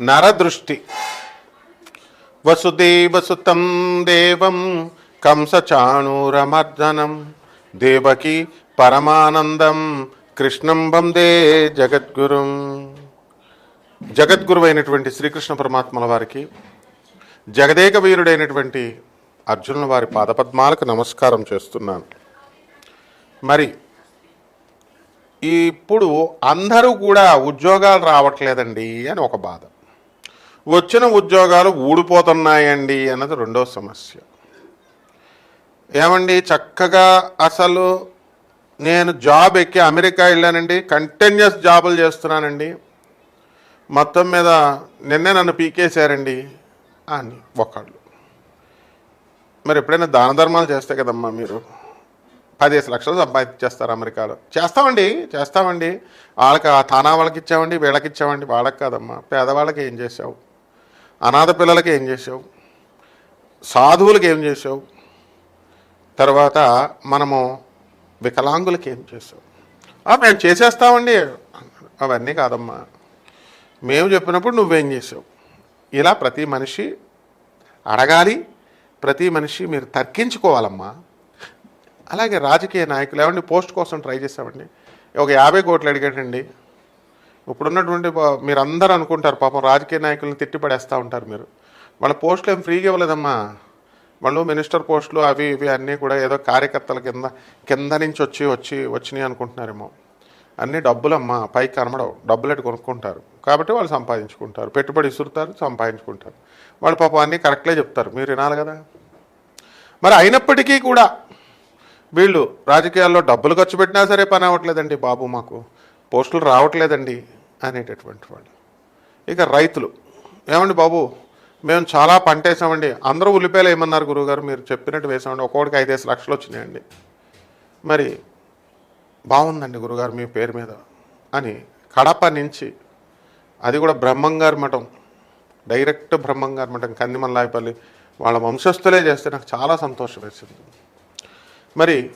నరదృష్టి. వసుదేవసుతం దేవం కంసచాణూరమర్దనం దేవకి పరమానందం కృష్ణం వందే జగద్గురుం. జగద్గురువైనటువంటి శ్రీకృష్ణ పరమాత్మల వారికి జగదేక వీరుడైనటువంటి అర్జునుల వారి పాదపద్మాలకు నమస్కారం చేస్తున్నాను. మరి ఇప్పుడు అందరూ కూడా ఉద్యోగాలు రావట్లేదండి అని ఒక బాధ. వచ్చిన ఉద్యోగాలు ఊడిపోతున్నాయండి అన్నది రెండో సమస్య. ఏమండి? చక్కగా అసలు నేను జాబ్ ఎక్కి అమెరికా వెళ్ళానండి. కంటిన్యూస్ జాబులు చేస్తున్నానండి. మొత్తం మీద నిన్నే నన్ను పీకేశారండి అని ఒకళ్ళు. మరి ఎప్పుడైనా దాన ధర్మాలు చేస్తే కదమ్మా మీరు? పదిహేను లక్షలు సంపాదించేస్తారు అమెరికాలో. చేస్తామండి చేస్తామండి. వాళ్ళకి ఆ తానా వాళ్ళకి ఇచ్చామండి వీళ్ళకి ఇచ్చామండి. వాళ్ళకి కాదమ్మా. పేదవాళ్ళకి ఏం చేసావు? అనాథ పిల్లలకి ఏం చేసావు సాధువులకి ఏం చేసావు తర్వాత మనము వికలాంగులకి ఏం చేసావు మేము చేసేస్తామండి అవన్నీ కాదమ్మా. మేము చెప్పినప్పుడు నువ్వేం చేసావు ఇలా ప్రతి మనిషి అడగాలి ప్రతి మనిషి మీరు తర్కించుకోవాలమ్మా. అలాగే రాజకీయ నాయకులు ఏమండి పోస్ట్ కోసం ట్రై చేసామండి ఒక యాభై కోట్లు అడిగాడండి. ఇప్పుడున్నటువంటి మీరు అందరూ అనుకుంటారు పాపం రాజకీయ నాయకులను తిట్టిపడేస్తూ ఉంటారు మీరు. వాళ్ళ పోస్టులు ఏం ఫ్రీగా ఇవ్వలేదమ్మా. వాళ్ళు మినిస్టర్ పోస్టులు అవి ఇవి అన్నీ కూడా ఏదో కార్యకర్తల కింద కింద నుంచి వచ్చి వచ్చి వచ్చినాయి అనుకుంటున్నారేమో. అన్నీ డబ్బులమ్మా పైకి కనబడవు. డబ్బులు కొనుక్కుంటారు. కాబట్టి వాళ్ళు సంపాదించుకుంటారు. పెట్టుబడి ఇసురుతారు సంపాదించుకుంటారు. వాళ్ళు పాపం అన్నీ కరెక్ట్లే చెప్తారు. మీరు వినాలి కదా. మరి అయినప్పటికీ కూడా వీళ్ళు రాజకీయాల్లో డబ్బులు ఖర్చు పెట్టినా సరే పని అవ్వట్లేదండి బాబు మాకు. పోస్టులు రావట్లేదండి. అనేటటువంటి వాళ్ళు. ఇక రైతులు ఏమండి బాబు మేము చాలా పంట వేసామండి. అందరూ ఉల్లిపాయలు ఏమన్నారు గురువుగారు మీరు చెప్పినట్టు వేసామండి. ఒక్కొక్కడికి ఐదేసి లక్షలు వచ్చినాయండి. మరి బాగుందండి గురుగారు మీ పేరు మీద అని కడప నుంచి అది కూడా బ్రహ్మంగారి మఠం డైరెక్ట్ బ్రహ్మంగారి మఠం కందిమల్లాయపల్లి వాళ్ళ వంశస్థులే చేస్తే నాకు చాలా సంతోషం వేసింది. మరి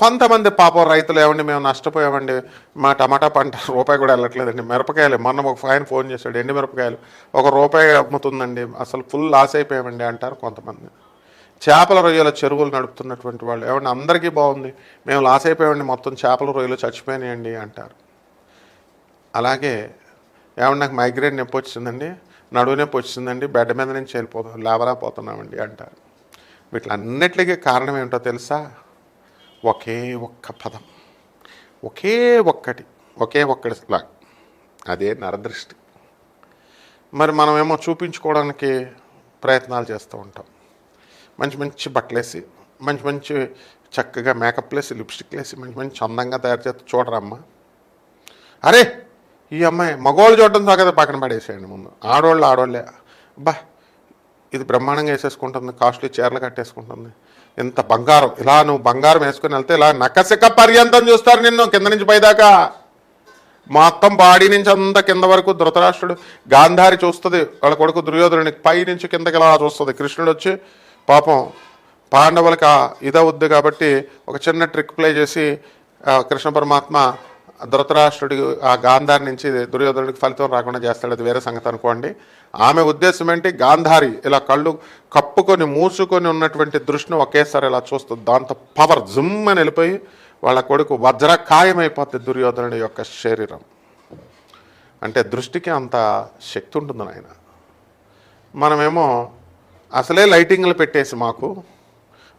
కొంతమంది పాపం రైతులు ఏమండి మేము నష్టపోయామండి మా టమాటా పంట రూపాయి కూడా వెళ్ళట్లేదండి మిరపకాయలు. మొన్న ఒక ఆయన ఫోన్ చేశాడు ఎండి మిరపకాయలు? ఒక రూపాయి అమ్ముతుందండి అసలు ఫుల్ లాస్ అయిపోయామండి అంటారు కొంతమంది. చేపల రొయ్యల చెరువులు నడుపుతున్నటువంటి వాళ్ళు. ఏమండి అందరికీ బాగుంది మేము లాస్ అయిపోయామండి మొత్తం చేపల రొయ్యలు చచ్చిపోయినాయండి అంటారు. అలాగే ఏమన్నా నాకు మైగ్రేన్ నొప్పి వచ్చిందండి నడువు నొప్పి వచ్చిందండి బెడ్ మీద నుంచి వెళ్ళిపోతాం లేవలేకపోతున్నామండి అంటారు. వీటిలన్నిటికీ కారణం ఏమిటో తెలుసా? ఒకే ఒక్క పదం. ఒకే ఒక్కటి. ఒకే ఒక్కటి లా. అదే నరదృష్టి. మరి మనమేమో చూపించుకోవడానికి ప్రయత్నాలు చేస్తూ ఉంటాం. మంచి మంచి బట్టలేసి మంచి మంచి చక్కగా మేకప్ వేసి లిప్స్టిక్ వేసి మంచి మంచి అందంగా తయారు చేస్తే చూడరమ్మా. అరే ఈ అమ్మాయి మగవాళ్ళు చూడడం సాగదు పక్కన పడేసేయండి ముందు. ఆడవాళ్ళు ఆడవాళ్ళే బా ఇది బ్రహ్మాండంగా వేసేసుకుంటుంది కాస్ట్లీ చీరలు కట్టేసుకుంటుంది. ఇంత బంగారం ఇలా నువ్వు బంగారం వేసుకుని వెళ్తే ఇలా నకసిక పర్యంతం చూస్తారు నిన్ను కింద నుంచి పైదాకా. మొత్తం బాడీ నుంచి అంత కింద వరకు ధృతరాష్ట్రుడు గాంధారి చూస్తుంది వాళ్ళ కొడుకు దుర్యోధనుని పై నుంచి కిందకి ఇలా చూస్తుంది. కృష్ణుడు వచ్చి పాపం పాండవులకి ఇదవుద్ది కాబట్టి ఒక చిన్న ట్రిక్ ప్లే చేసి కృష్ణ పరమాత్మ ధృతరాష్ట్రుడి ఆ గాంధారి నుంచి దుర్యోధనుడికి ఫలితం రాకుండా చేస్తాడు. అది వేరే సంగతి అనుకోండి. ఆమె ఉద్దేశం ఏంటి? గాంధారి ఇలా కళ్ళు కప్పుకొని మూసుకొని ఉన్నటువంటి దృష్టిని ఒకేసారి ఇలా చూస్తుంది దాంతో పవర్ జుమ్ అని వెళ్ళిపోయి వాళ్ళ కొడుకు వజ్రకాయమైపోతుంది దుర్యోధనుడి యొక్క శరీరం. అంటే దృష్టికి అంత శక్తి ఉంటుంది ఆయన మనమేమో అసలే లైటింగ్లు పెట్టేసి మాకు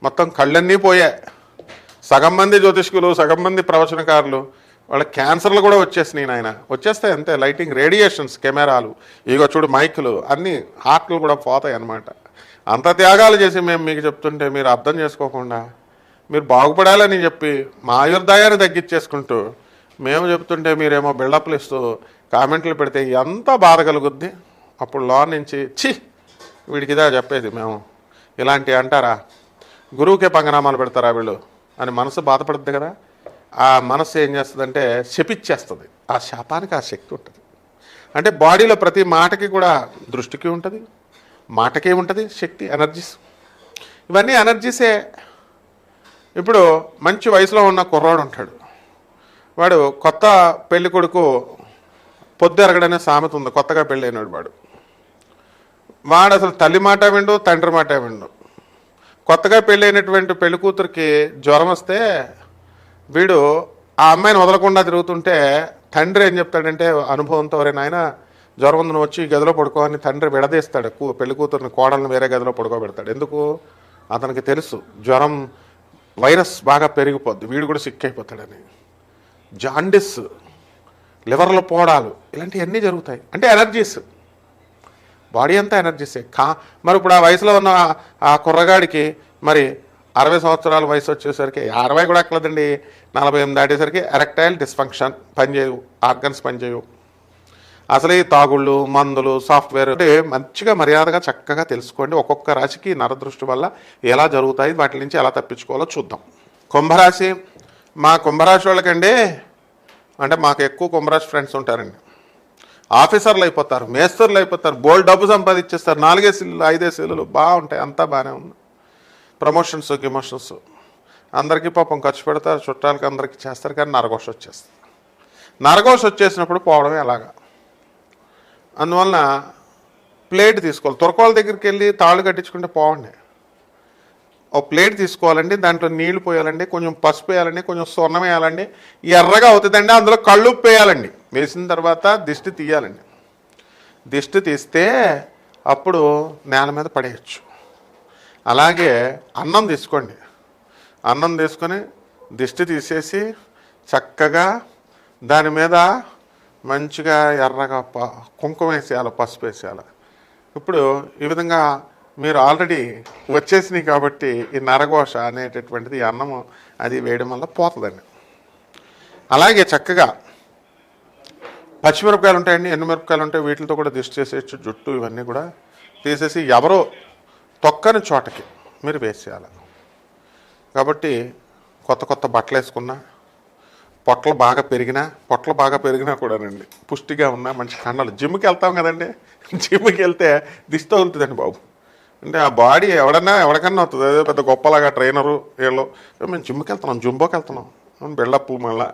మొత్తం కళ్ళన్నీ పోయాయి. సగం మంది జ్యోతిష్కులు సగం మంది ప్రవచనకారులు వాళ్ళ క్యాన్సర్లు కూడా వచ్చేసినాయి నాయన. వచ్చేస్తాయి అంతే. లైటింగ్ రేడియేషన్స్ కెమెరాలు ఇగో చూడు మైకులు అన్నీ హార్ట్లు కూడా పోతాయి అన్నమాట. అంత త్యాగాలు చేసి మేము మీకు చెప్తుంటే మీరు అర్థం చేసుకోకుండా మీరు బాగుపడాలని చెప్పి మా ఆయుర్దాయాన్ని తగ్గించేసుకుంటూ మేము చెప్తుంటే మీరేమో బిల్డప్లు ఇస్తూ కామెంట్లు పెడితే ఎంత బాధ కలుగుద్ది. అప్పుడు లో నుంచి చి వీడికిదా చెప్పేది మేము. ఇలాంటివి అంటారా? గురువుకే పంగనామాలు పెడతారా వీళ్ళు? అని మనసు బాధపడుద్ది కదా. ఆ మనసు ఏం చేస్తుందంటే శపిచ్చేస్తుంది ఆ శాపానికి ఆ శక్తి ఉంటుంది. అంటే బాడీలో ప్రతి మాటకి కూడా దృష్టికి ఉంటుంది. మాటకే ఉంటుంది శక్తి ఎనర్జీస్. ఇవన్నీ ఎనర్జీసే. ఇప్పుడు మంచి వయసులో ఉన్న కుర్రాడు ఉంటాడు. వాడు కొత్త పెళ్ళి కొడుకు పొద్దు ఎరగడనే సామెత ఉంది. కొత్తగా పెళ్ళైనడు వాడు. వాడు అసలు తల్లి మాట విండు తండ్రి మాట విండు. కొత్తగా పెళ్ళైనటువంటి పెళ్ళి కూతురికి జ్వరం వస్తే వీడు ఆ అమ్మాయిని వదలకుండా తిరుగుతుంటే తండ్రి ఏం చెప్తాడంటే అనుభవంతో ఎవరైనా ఆయన జ్వరం ఉందని వచ్చి గదిలో పడుకోని తండ్రి విడదీస్తాడు. కూ పెళ్ళి కూతురిని కోడల్ని వేరే గదిలో పడుకోబెడతాడు. ఎందుకు? అతనికి తెలుసు జ్వరం వైరస్ బాగా పెరిగిపోద్ది. వీడు కూడా సిక్ అయిపోతాడని. జాండిస్ లివర్లో పోడాలు ఇలాంటివన్నీ జరుగుతాయి. అంటే ఎనర్జీస్. బాడీ అంతా ఎనర్జీసే. కా మరి ఇప్పుడు ఆ వయసులో ఉన్న ఆ కుర్రగాడికి మరి అరవై సంవత్సరాల వయసు వచ్చేసరికి అరవై కూడా ఎక్కలేదండి నలభై ఎనిమిది దాటేసరికి ఎరెక్టైల్ డిస్ఫంక్షన్ పనిచేయవు ఆర్గన్స్ పనిచేయవు. అసలు ఈ తాగుళ్ళు మందులు సాఫ్ట్వేర్ అంటే మంచిగా మర్యాదగా చక్కగా తెలుసుకోండి. ఒక్కొక్క రాశికి నరదృష్టి వల్ల ఎలా జరుగుతాయి వాటి నుంచి ఎలా తప్పించుకోవాలో చూద్దాం. కుంభరాశి మా కుంభరాశి వాళ్ళకండి అంటే మాకు ఎక్కువ కుంభరాశి ఫ్రెండ్స్ ఉంటారండి. ఆఫీసర్లు అయిపోతారు మేస్తర్లు అయిపోతారు బోల్డ్ డబ్బు సంపాదించేస్తారు నాలుగే ఇల్లు ఐదే ఇల్లులు బాగుంటాయి అంతా బాగానే ఉంది. ప్రమోషన్స్ గిమోషన్స్ అందరికీ పాపం ఖర్చు పెడతారు చుట్టాలకి అందరికీ చేస్తారు కానీ నరఘోష వచ్చేస్తుంది. నరఘోష వచ్చేసినప్పుడు పోవడమే అలాగా. అందువలన ప్లేట్ తీసుకోవాలి. తురకోల దగ్గరికి వెళ్ళి తాళ్ళు కట్టించుకుంటే పోవండి. ఓ ప్లేట్ తీసుకోవాలండి దాంట్లో నీళ్ళు పోయాలండి కొంచెం పసుపు వేయాలండి కొంచెం సున్నం వేయాలండి ఎర్రగా అవుతుందండి అందులో కళ్ళు వేయాలండి. వేసిన తర్వాత దిష్టి తీయాలండి. దిష్టి తీస్తే అప్పుడు నేల మీద పడేయచ్చు. అలాగే అన్నం తీసుకోండి. అన్నం తీసుకొని దిష్టి తీసేసి చక్కగా దాని మీద మంచిగా ఎర్రగా ప కుంకుమ వేసేయాలి పసుపు వేసేయాలి. ఇప్పుడు ఈ విధంగా మీరు ఆల్రెడీ వచ్చేసినాయి కాబట్టి ఈ నరఘోష అనేటటువంటిది అన్నము అది వేయడం వల్ల పోతుందండి. అలాగే చక్కగా పచ్చిమిరపకాయలు ఉంటాయండి ఎండుమిరపకాయలు ఉంటాయి వీటితో కూడా దిష్టి చేసేయచ్చు జుట్టు ఇవన్నీ కూడా తీసేసి ఎవరో తొక్కని చోటకి మీరు వేసేయాలి. కాబట్టి కొత్త కొత్త బట్టలు వేసుకున్నా పొట్టలు బాగా పెరిగినా పొట్టలు బాగా పెరిగినా కూడానండి పుష్టిగా ఉన్నా మంచి కండలు. జిమ్కి వెళ్తాం కదండి. జిమ్కి వెళ్తే దిష్టి తగులుతుందండి బాబు. అంటే ఆ బాడీ ఎవడన్నా ఎవరికన్నా అవుతుంది అదే పెద్ద గొప్పలాగా ట్రైనరు వీళ్ళు. మేము జిమ్కి వెళ్తున్నాం జుంబోకి వెళ్తున్నాం. బిల్డప్ మళ్ళీ.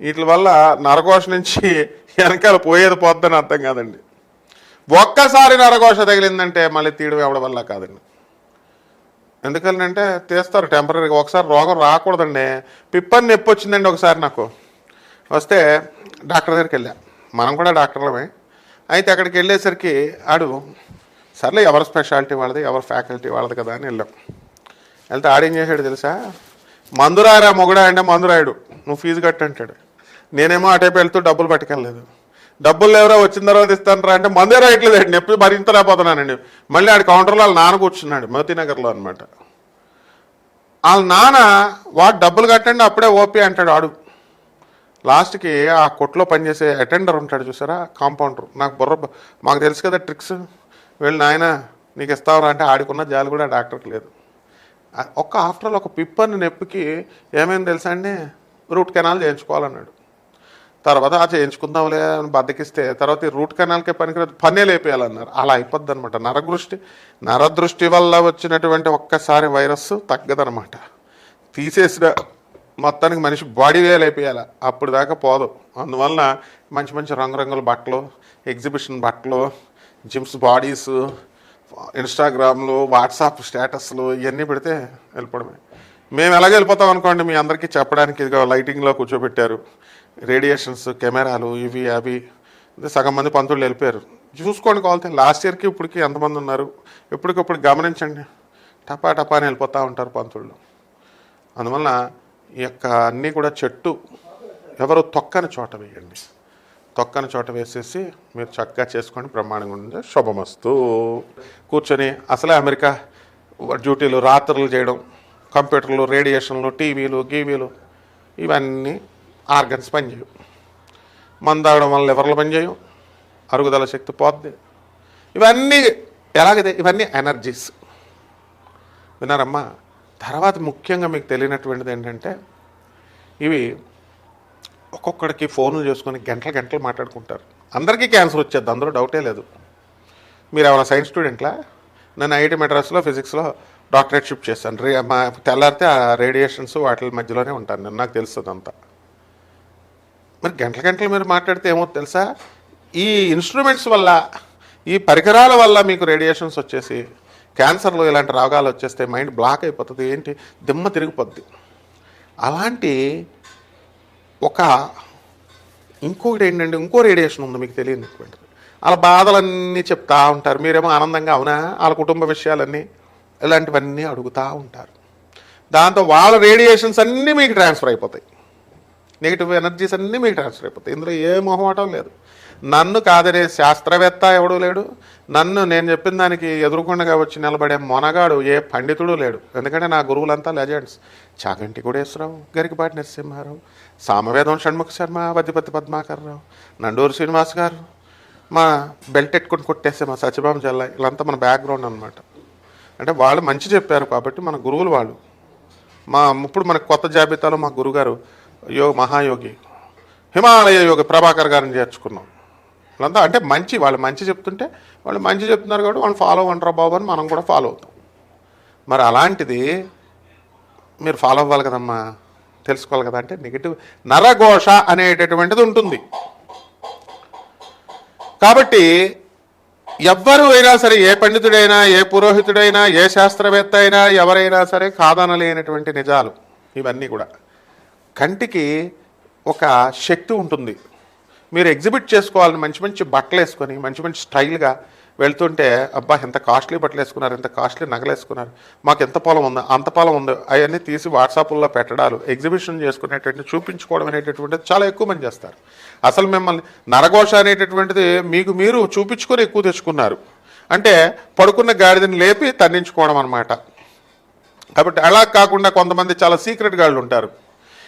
వీటి వల్ల నరఘోష నుంచి వెనకాల పోయేది పోద్దని అర్థం కాదండి. ఒక్కసారి నరఘోష తగిలిందంటే మళ్ళీ తీయడం ఎవడ వల్ల కాదండి. ఎందుకంటే తీస్తారు టెంపరీగా ఒకసారి రోగం రాకూడదండి. పిప్పని నొప్పి వచ్చిందండి ఒకసారి నాకు. వస్తే డాక్టర్ దగ్గరికి వెళ్ళా. మనం కూడా డాక్టర్లమే. అయితే అక్కడికి వెళ్ళేసరికి ఆడు సర్లే ఎవరి స్పెషాలిటీ వాళ్ళది? ఎవరి ఫ్యాకల్టీ వాళ్ళది కదా? అని వెళ్ళాం. వెళ్తే ఆడేం చేశాడు తెలుసా? మందురాయరా మొగుడా అంటే మందురాయుడు. నువ్వు ఫీజు కట్టంటాడు. నేనేమో అటైపు వెళ్తూ డబ్బులు పట్టుకెళ్ళలేదు. డబ్బులు ఎవరో వచ్చిన తర్వాత ఇస్తానరా అంటే మందే రాయట్లేదండి నొప్పి భరించలేకపోతున్నానండి. మళ్ళీ ఆడి కౌంటర్లో వాళ్ళ నాన్న కూర్చున్నాడు మోతీనగర్లో అనమాట వాళ్ళ నాన్న వాడు డబ్బులు కట్టండి అప్పుడే ఓపీ అంటాడు ఆడు. లాస్ట్కి ఆ కొట్లో పనిచేసే అటెండర్ ఉంటాడు చూసారా? కాంపౌండర్. నాకు బుర్ర మాకు తెలుసు కదా ట్రిక్స్. వీళ్ళు నాయన నీకు ఇస్తావరా అంటే ఆడికున్న జాలి కూడా డాక్టర్కి లేదు. ఒక్క ఆఫ్టర్ ఆల్ ఒక పిప్పని నొప్పికి ఏమైంది తెలుసా అండి? రూట్ కెనాల్ చేయించుకోవాలన్నాడు. తర్వాత ఆ చేయించుకుందాంలే అని బద్దకిస్తే తర్వాత ఈ రూట్ కెనాల్కే పనికిరాదు పనే లేపేయాలన్నారు. అలా అయిపోద్ది అనమాట నరదృష్టి నరదృష్టి వల్ల వచ్చినటువంటి ఒక్కసారి వైరస్ తగ్గదనమాట తీసేసిన మొత్తానికి మనిషి బాడీ వేలైపోయాలి అప్పుడు దాకా పోదు. అందువలన మంచి మంచి రంగురంగుల బట్టలు ఎగ్జిబిషన్ బట్టలు జిమ్స్ బాడీస్ ఇన్స్టాగ్రామ్లు వాట్సాప్ స్టేటస్లు ఇవన్నీ పెడితే వెళ్ళిపోవడమే. మేము ఎలాగ వెళ్ళిపోతాం అనుకోండి మీ అందరికీ చెప్పడానికి ఇదిగో లైటింగ్లో కూర్చోబెట్టారు. రేడియేషన్స్ కెమెరాలు ఇవి అవి. సగం మంది పంతులు వెళ్ళిపోయారు చూసుకోండి కావాలితే లాస్ట్ ఇయర్కి ఇప్పటికి ఎంతమంది ఉన్నారు? ఎప్పటికప్పుడు గమనించండి. టపా టపా అని వెళ్ళిపోతూ ఉంటారు పంతుళ్ళు. అందువలన ఈ యొక్క అన్నీ కూడా చెట్టు ఎవరు తొక్కని చోట వేయండి. తొక్కని చోట వేసేసి మీరు చక్కగా చేసుకొని బ్రహ్మాండంగా ఉండే శుభమస్తు. కూర్చొని అసలే అమెరికా డ్యూటీలు రాత్రులు చేయడం కంప్యూటర్లు రేడియేషన్లు టీవీలు గీవీలు ఇవన్నీ ఆర్గన్స్ పనిచేయవు. మందాగడం వల్ల లివర్లు పనిచేయవు అరుగుదల శక్తి పోద్ది. ఇవన్నీ ఎలాగైతే ఇవన్నీ ఎనర్జీస్. విన్నారమ్మా? తర్వాత ముఖ్యంగా మీకు తెలియనటువంటిది ఏంటంటే ఇవి ఒక్కొక్కడికి ఫోన్లు చేసుకొని గంటలు గంటలు మాట్లాడుకుంటారు. అందరికీ క్యాన్సర్ వచ్చేది అందులో డౌటే లేదు. మీరు ఏమైనా సైన్స్ స్టూడెంట్లా? నేను ఐఐటి మెడ్రాస్లో ఫిజిక్స్లో డాక్టరేట్ షిఫ్ట్ చేశాను రే మా తెల్లారితే ఆ రేడియేషన్స్ వాటి మధ్యలోనే ఉంటాను నేను నాకు తెలుస్తుంది అంతా మరి గంటల గంటలు మీరు మాట్లాడితే ఏమో తెలుసా? ఈ ఇన్స్ట్రుమెంట్స్ వల్ల ఈ పరికరాల వల్ల మీకు రేడియేషన్స్ వచ్చేసి క్యాన్సర్లు ఇలాంటి రోగాలు వచ్చేస్తే మైండ్ బ్లాక్ అయిపోతుంది. ఏంటి? దిమ్మ తిరిగిపోద్ది. అలాంటి ఒక ఇంకొకటి ఏంటంటే ఇంకో రేడియేషన్ ఉంది మీకు తెలియనిటువంటిది వాళ్ళ బాధలన్నీ చెప్తా ఉంటారు. మీరేమో ఆనందంగా అవునా? వాళ్ళ కుటుంబ విషయాలన్నీ ఇలాంటివన్నీ అడుగుతూ ఉంటారు. దాంతో వాళ్ళ రేడియేషన్స్ అన్నీ మీకు ట్రాన్స్ఫర్ అయిపోతాయి. నెగిటివ్ ఎనర్జీస్ అన్నీ మీకు ట్రాన్స్ఫర్ అయిపోతాయి. ఇందులో ఏ మొహమాటం లేదు. నన్ను కాదనే శాస్త్రవేత్త ఎవడూ లేడు. నన్ను నేను చెప్పిన దానికి ఎదురుకొండగా వచ్చి నిలబడే మొనగాడు ఏ పండితుడు లేడు. ఎందుకంటే నా గురువులంతా లెజెండ్స్ చాగంటి కోడేశ్వరరావు గరికపాటి నరసింహారావు సామవేదం షణ్ముఖ శర్మ వద్దిపతి పద్మాకర్రావు నండూరు శ్రీనివాస్ గారు మా బెల్ట్ ఎట్టుకొని కొట్టేస్తే మా సత్యభామ జల్ల వీళ్ళంతా మన బ్యాక్గ్రౌండ్ అనమాట అంటే వాళ్ళు మంచి చెప్పారు కాబట్టి మన గురువులు వాళ్ళు. మా ఇప్పుడు మనకు కొత్త జాబితాలో మా గురుగారు యోగ మహాయోగి. హిమాలయ యోగి ప్రభాకర్ గారిని చేర్చుకున్నాం. వాళ్ళంతా అంటే మంచి వాళ్ళు మంచి చెప్తుంటే వాళ్ళు మంచి చెప్తున్నారు కాబట్టి వాళ్ళు ఫాలో అంటారు బాబు అని మనం కూడా ఫాలో అవుతాం. మరి అలాంటిది మీరు ఫాలో అవ్వాలి కదమ్మా. తెలుసుకోవాలి కదా అంటే నెగిటివ్ నరఘోష అనేటటువంటిది ఉంటుంది. కాబట్టి ఎవ్వరు అయినా సరే ఏ పండితుడైనా ఏ పురోహితుడైనా ఏ శాస్త్రవేత్త అయినా ఎవరైనా సరే కాదనలేనటువంటి నిజాలు. ఇవన్నీ కూడా. కంటికి ఒక శక్తి ఉంటుంది. మీరు ఎగ్జిబిట్ చేసుకోవాలని మంచి మంచి బట్టలు వేసుకొని మంచి మంచి స్టైల్గా వెళ్తుంటే అబ్బా ఎంత కాస్ట్లీ బట్టలు వేసుకున్నారు ఎంత కాస్ట్లీ నగలు వేసుకున్నారు మాకు ఎంత పొలం ఉందో అంత పొలం ఉందో అవన్నీ తీసి వాట్సాప్లో పెట్టడాలు ఎగ్జిబిషన్ చేసుకునేటువంటి చూపించుకోవడం అనేటటువంటిది చాలా ఎక్కువ మంది చేస్తారు. అసలు మిమ్మల్ని నరఘోష అనేటటువంటిది మీకు మీరు చూపించుకొని ఎక్కువ తెచ్చుకున్నారు. అంటే పడుకున్న గాడిదని లేపి తన్నించుకోవడం అనమాట కాబట్టి అలా కాకుండా కొంతమంది చాలా సీక్రెట్ గాళ్ళు ఉంటారు.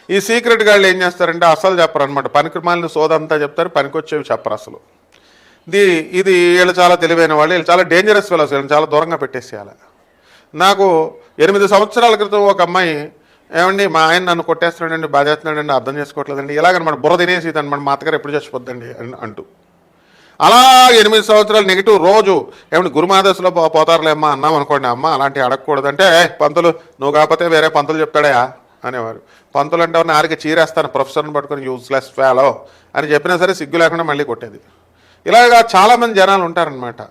ఈ సీక్రెట్ గాళ్ళు ఏం చేస్తారంటే అసలు చెప్పరు అనమాట పనికిమాలిన సోదంతా చెప్తారు పనికొచ్చేవి చెప్పరు అసలు. ఇది ఇది వీళ్ళు చాలా తెలివైన వాళ్ళు వీళ్ళు చాలా డేంజరస్ ఫెలోస్ వీళ్ళని చాలా దూరంగా పెట్టేసేయాలి. నాకు ఎనిమిది సంవత్సరాల క్రితం ఒక అమ్మాయి ఏమండి మా ఆయన నన్ను కొట్టేస్తున్నాడండి బాధేస్తున్నాడండి అర్థం చేసుకోవట్లేదండి ఇలాగనమాట బుర్ర తినేసి అనమాట మా అత్తగారు ఎప్పుడు చచ్చిపోద్దండి అని అంటూ. అలా ఎనిమిది సంవత్సరాలు నెగిటివ్ రోజు ఏమంటే గురుమాదశలో పో పోతారులేమ్మా అన్నాం అనుకోండి అమ్మ అలాంటివి అడగకూడదంటే పంతులు నువ్వు కాకపోతే వేరే పంతులు చెప్తాడయా అనేవారు. పంతులు అంటే ఆరికి చీరేస్తాను ప్రొఫెసర్ని పట్టుకొని యూజ్లెస్ ఫాలో అని చెప్పినా సరే సిగ్గు లేకుండా మళ్ళీ కొట్టేది. ఇలాగా చాలామంది జనాలు ఉంటారనమాట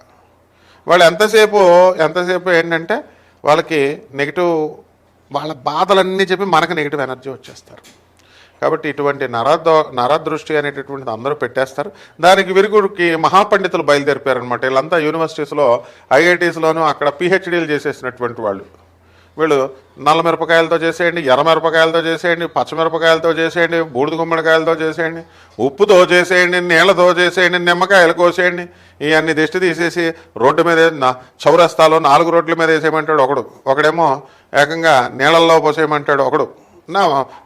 వాళ్ళు ఎంతసేపు ఎంతసేపు ఏంటంటే వాళ్ళకి నెగిటివ్ వాళ్ళ బాధలన్నీ చెప్పి మనకు నెగిటివ్ ఎనర్జీ వచ్చేస్తారు. కాబట్టి ఇటువంటి నరదో నరదృష్టి అనేటటువంటిది అందరూ పెట్టేస్తారు. దానికి విరుగుడికి మహాపండితులు బయలుదేరిపారనమాట వీళ్ళంతా యూనివర్సిటీస్లో ఐఐటీస్లోనూ అక్కడ పిహెచ్డీలు చేసేసినటువంటి వాళ్ళు. వీళ్ళు నల్ల మిరపకాయలతో చేసేయండి ఎర్ర మిరపకాయలతో చేసేయండి పచ్చమిరపకాయలతో చేసేయండి బూడిద గుమ్మడికాయలతో చేసేయండి ఉప్పుతో చేసేయండి నీళ్ళతో చేసేయండి నిమ్మకాయలు కోసేయండి ఇవన్నీ దిష్టి తీసేసి రోడ్డు మీద చౌరస్తాలో నాలుగు రోడ్ల మీద వేసేయమంటాడు ఒకడు. ఒకడేమో ఏకంగా నీళ్ళల్లో పోసేయమంటాడు ఒకడు. నా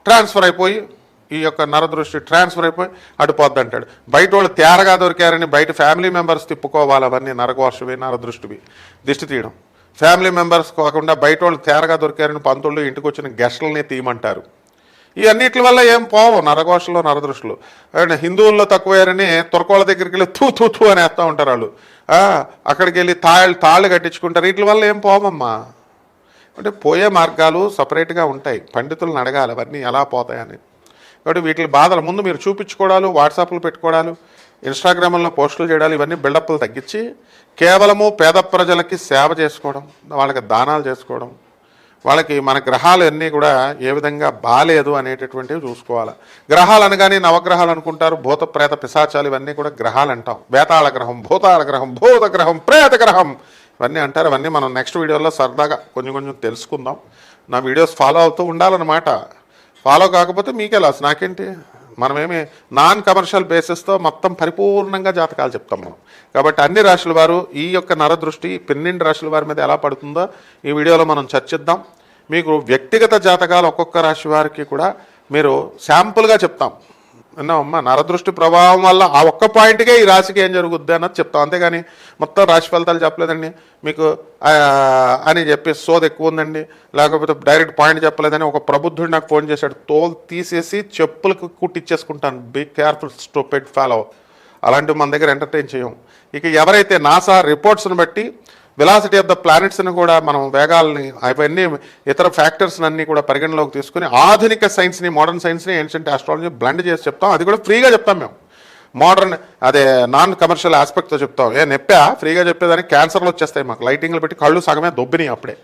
ట్రాన్స్ఫర్ అయిపోయి ఈ యొక్క నరదృష్టి ట్రాన్స్ఫర్ అయిపోయి అడిపోద్ది అంటాడు బయట వాళ్ళు తేరగా దొరికారని బయట ఫ్యామిలీ మెంబర్స్ తిప్పుకోవాలి అవన్నీ నరకోశవి నరదృష్టివి. దిష్టి తీయడం. ఫ్యామిలీ మెంబర్స్ కాకుండా బయట వాళ్ళు తేరగా దొరికారని పంతులు ఇంటికి వచ్చిన గెస్టులని తీయమంటారు. ఈ అన్నిటి వల్ల ఏం పోవు? నరఘోషలో నరదృష్టిలో. అండ్ హిందువుల్లో తక్కువయ్యారని తుర్కోళ్ళ దగ్గరికి వెళ్ళి తూ తూ తూ అని వేస్తూ ఉంటారు వాళ్ళు. అక్కడికి వెళ్ళి తాళ్ళు తాళ్ళు కట్టించుకుంటారు. వీటి వల్ల ఏం పోవమ్మా? అంటే పోయే మార్గాలు సపరేట్గా ఉంటాయి. పండితులను అడగాలి అవన్నీ ఎలా పోతాయని. కాబట్టి వీటి బాధలు ముందు మీరు చూపించుకోవడాలు వాట్సాప్లు పెట్టుకోవడాలు ఇన్స్టాగ్రామ్లో పోస్టులు చేయడాలు ఇవన్నీ బిల్డప్లు తగ్గించి కేవలము పేద ప్రజలకి సేవ చేసుకోవడం వాళ్ళకి దానాలు చేసుకోవడం వాళ్ళకి మన గ్రహాలు అన్నీ కూడా ఏ విధంగా బాలేదు అనేటటువంటివి చూసుకోవాలి. గ్రహాలు అనగానే నవగ్రహాలు అనుకుంటారు భూత ప్రేత పిశాచాలు ఇవన్నీ కూడా గ్రహాలు అంటాం. వేతాళ గ్రహం భూతాళ గ్రహం భూత గ్రహం ప్రేత గ్రహం ఇవన్నీ అంటారు. అవన్నీ మనం నెక్స్ట్ వీడియోలో సరదాగా కొంచెం కొంచెం తెలుసుకుందాం. నా వీడియోస్ ఫాలో అవుతూ ఉండాలన్నమాట. ఫాలో కాకపోతే మీకే లాస్ నాకేంటి? మనమేమి నాన్ కమర్షియల్ బేసిస్తో మొత్తం పరిపూర్ణంగా జాతకాలు చెప్తాం మనం. కాబట్టి అన్ని రాశుల వారు ఈ యొక్క నరదృష్టి పన్నెండు రాశుల వారి మీద ఎలా పడుతుందో ఈ వీడియోలో మనం చర్చిద్దాం. మీకు వ్యక్తిగత జాతకాలు ఒక్కొక్క రాశి వారికి కూడా మీరు శాంపుల్గా చెప్తాం. అన్నామమ్మ నరదృష్టి ప్రభావం వల్ల ఆ ఒక్క పాయింట్కే ఈ రాశికి ఏం జరుగుద్ది అన్నది చెప్తాం. అంతేగాని మొత్తం రాశి ఫలితాలు చెప్పలేదండి. మీకు అని చెప్పి సోది ఎక్కువ ఉందండి. లేకపోతే డైరెక్ట్ పాయింట్ చెప్పలేదని ఒక ప్రబుద్ధుడు నాకు ఫోన్ చేశాడు. తోలు తీసేసి చెప్పులకు కుట్టిచ్చేసుకుంటాను. బీ కేర్ఫుల్ స్టోపెడ్ ఫాలో అలాంటివి మన దగ్గర ఎంటర్టైన్ చేయం. ఇక ఎవరైతే నాసా రిపోర్ట్స్ని బట్టి వెలాసిటీ ఆఫ్ ద ప్లానెట్స్ని కూడా మనం వేగాలని అవన్నీ ఇతర ఫ్యాక్టర్స్ అన్ని కూడా పరిగణలోకి తీసుకుని ఆధునిక సైన్స్ని మోడర్న్ సైన్స్ని ఏన్షియంట్ ఆస్ట్రాలజీ బ్లెండ్ చేసి చెప్తాం. అది కూడా ఫ్రీగా చెప్తాం మేము. మోడర్న్ అదే నాన్ కమర్షియల్ ఆస్పెక్ట్తో చెప్తాం. ఏ నెప్పా? ఫ్రీగా చెప్పేదానికి క్యాన్సర్లు వచ్చేస్తాయి మాకు. లైటింగ్లు పెట్టి కళ్ళు సగమే దొబ్బినాయి అప్పుడే.